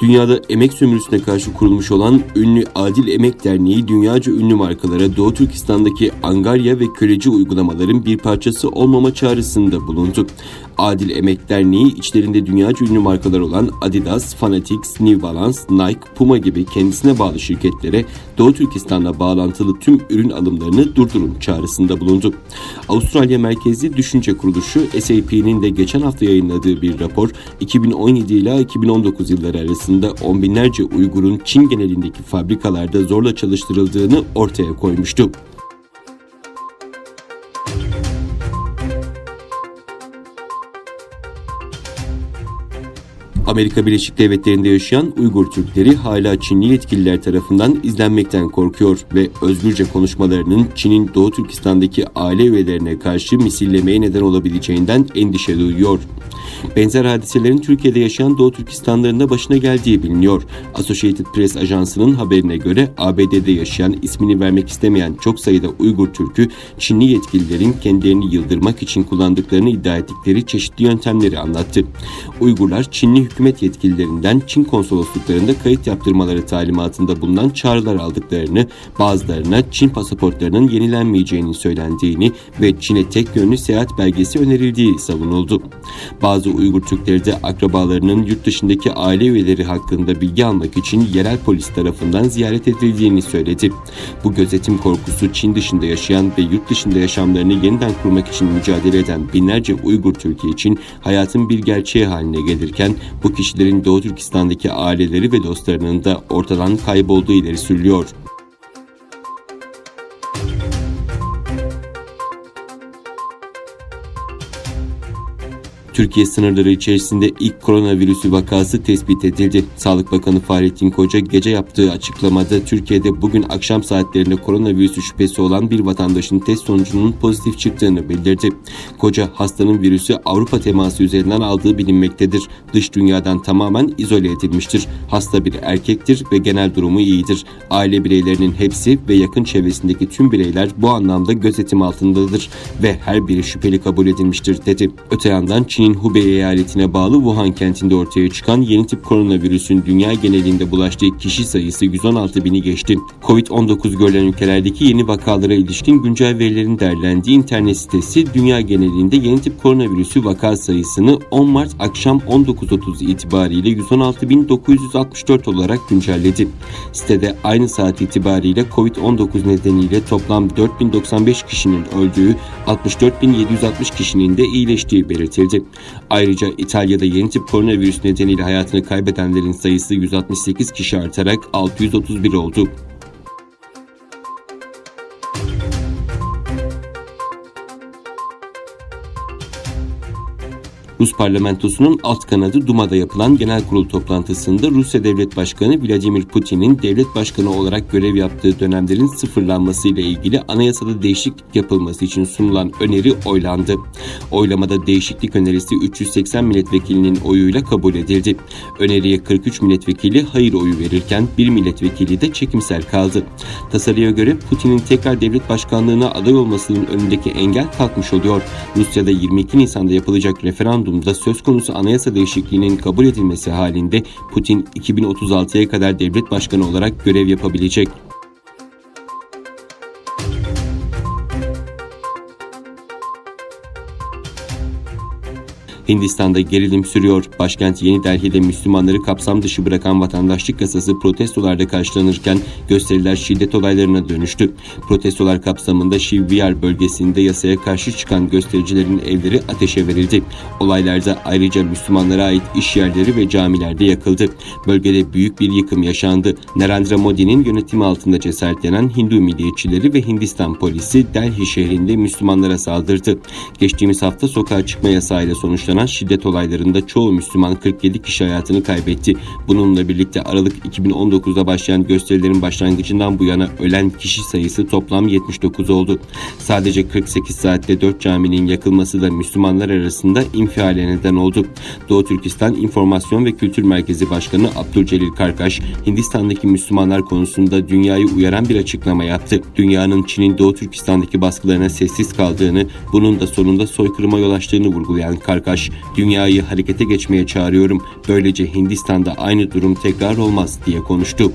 Dünyada emek sömürüsüne karşı kurulmuş olan ünlü Adil Emek Derneği dünyaca ünlü markalara Doğu Türkistan'daki angarya ve köleci uygulamaların bir parçası olmama çağrısında bulundu. Adil Emek Derneği içlerinde dünyaca ünlü markalar olan Adidas, Fanatics, New Balance, Nike, Puma gibi kendisine bağlı şirketlere Doğu Türkistan'la bağlantılı tüm ürün alımlarını durdurun çağrısında bulundu. Avustralya merkezli düşünce kuruluşu SAP'nin de geçen hafta yayınladığı bir rapor 2017 ile 2019 yılları arasında on binlerce Uygur'un Çin genelindeki fabrikalarda zorla çalıştırıldığını ortaya koymuştu. Amerika Birleşik Devletleri'nde yaşayan Uygur Türkleri hala Çinli yetkililer tarafından izlenmekten korkuyor ve özgürce konuşmalarının Çin'in Doğu Türkistan'daki aile üyelerine karşı misillemeye neden olabileceğinden endişe duyuyor. Benzer hadiselerin Türkiye'de yaşayan Doğu Türkistanlarında başına geldiği biliniyor. Associated Press ajansının haberine göre ABD'de yaşayan ismini vermek istemeyen çok sayıda Uygur Türk'ü Çinli yetkililerin kendilerini yıldırmak için kullandıklarını iddia ettikleri çeşitli yöntemleri anlattı. Uygurlar Çinli hükümet yetkililerinden Çin konsolosluklarında kayıt yaptırmaları talimatında bulunan çağrılar aldıklarını, bazılarına Çin pasaportlarının yenilenmeyeceğini söylendiğini ve Çin'e tek yönlü seyahat belgesi önerildiği savunuldu. Bazı Uygur Türkleri de akrabalarının yurt dışındaki aile üyeleri hakkında bilgi almak için yerel polis tarafından ziyaret edildiğini söyledi. Bu gözetim korkusu Çin dışında yaşayan ve yurt dışında yaşamlarını yeniden kurmak için mücadele eden binlerce Uygur Türkiye için hayatın bir gerçeği haline gelirken bu kişilerin Doğu Türkistan'daki aileleri ve dostlarının da ortadan kaybolduğu ileri sürülüyor. Türkiye sınırları içerisinde ilk koronavirüsü vakası tespit edildi. Sağlık Bakanı Fahrettin Koca gece yaptığı açıklamada Türkiye'de bugün akşam saatlerinde koronavirüsü şüphesi olan bir vatandaşın test sonucunun pozitif çıktığını bildirdi. Koca hastanın virüsü Avrupa teması üzerinden aldığı bilinmektedir. Dış dünyadan tamamen izole edilmiştir. Hasta bir erkektir ve genel durumu iyidir. Aile bireylerinin hepsi ve yakın çevresindeki tüm bireyler bu anlamda gözetim altındadır ve her biri şüpheli kabul edilmiştir dedi. Öte yandan Çin Çin'in Hubei eyaletine bağlı Wuhan kentinde ortaya çıkan yeni tip koronavirüsün dünya genelinde bulaştığı kişi sayısı 116 bini geçti. Covid-19 görülen ülkelerdeki yeni vakalara ilişkin güncel verilerin derlendiği internet sitesi dünya genelinde yeni tip koronavirüsü vaka sayısını 10 Mart akşam 19.30 itibariyle 116.964 olarak güncelledi. Sitede aynı saat itibariyle Covid-19 nedeniyle toplam 4095 kişinin öldüğü, 64.760 kişinin de iyileştiği belirtildi. Ayrıca İtalya'da yeni tip koronavirüs nedeniyle hayatını kaybedenlerin sayısı 168 kişi artarak 631 oldu. Rus parlamentosunun alt kanadı Duma'da yapılan genel kurul toplantısında Rusya Devlet Başkanı Vladimir Putin'in devlet başkanı olarak görev yaptığı dönemlerin sıfırlanması ile ilgili anayasada değişiklik yapılması için sunulan öneri oylandı. Oylamada değişiklik önerisi 380 milletvekilinin oyuyla kabul edildi. Öneriye 43 milletvekili hayır oyu verirken bir milletvekili de çekimsel kaldı. Tasarıya göre Putin'in tekrar devlet başkanlığına aday olmasının önündeki engel kalkmış oluyor. Rusya'da 22 Nisan'da yapılacak referandum referandumda söz konusu anayasa değişikliğinin kabul edilmesi halinde Putin 2036'ya kadar devlet başkanı olarak görev yapabilecek. Hindistan'da gerilim sürüyor. Başkent Yeni Delhi'de Müslümanları kapsam dışı bırakan vatandaşlık yasası protestolarda karşılanırken gösteriler şiddet olaylarına dönüştü. Protestolar kapsamında Shivviyar bölgesinde yasaya karşı çıkan göstericilerin evleri ateşe verildi. Olaylarda ayrıca Müslümanlara ait iş yerleri ve camilerde yakıldı. Bölgede büyük bir yıkım yaşandı. Narendra Modi'nin yönetimi altında cesaretlenen Hindu milliyetçileri ve Hindistan polisi Delhi şehrinde Müslümanlara saldırdı. Geçtiğimiz hafta sokağa çıkma yasağıyla sonuçlanan yaşanan şiddet olaylarında çoğu Müslüman 47 kişi hayatını kaybetti. Bununla birlikte Aralık 2019'da başlayan gösterilerin başlangıcından bu yana ölen kişi sayısı toplam 79 oldu. Sadece 48 saatte 4 caminin yakılması da Müslümanlar arasında infiale neden oldu. Doğu Türkistan İnformasyon ve Kültür Merkezi Başkanı Abdülcelil Karkaş, Hindistan'daki Müslümanlar konusunda dünyayı uyaran bir açıklama yaptı. Dünyanın Çin'in Doğu Türkistan'daki baskılarına sessiz kaldığını, bunun da sonunda soykırıma yol açtığını vurgulayan Karkaş, Dünyayı harekete geçmeye çağırıyorum. Böylece Hindistan'da aynı durum tekrar olmaz diye konuştu.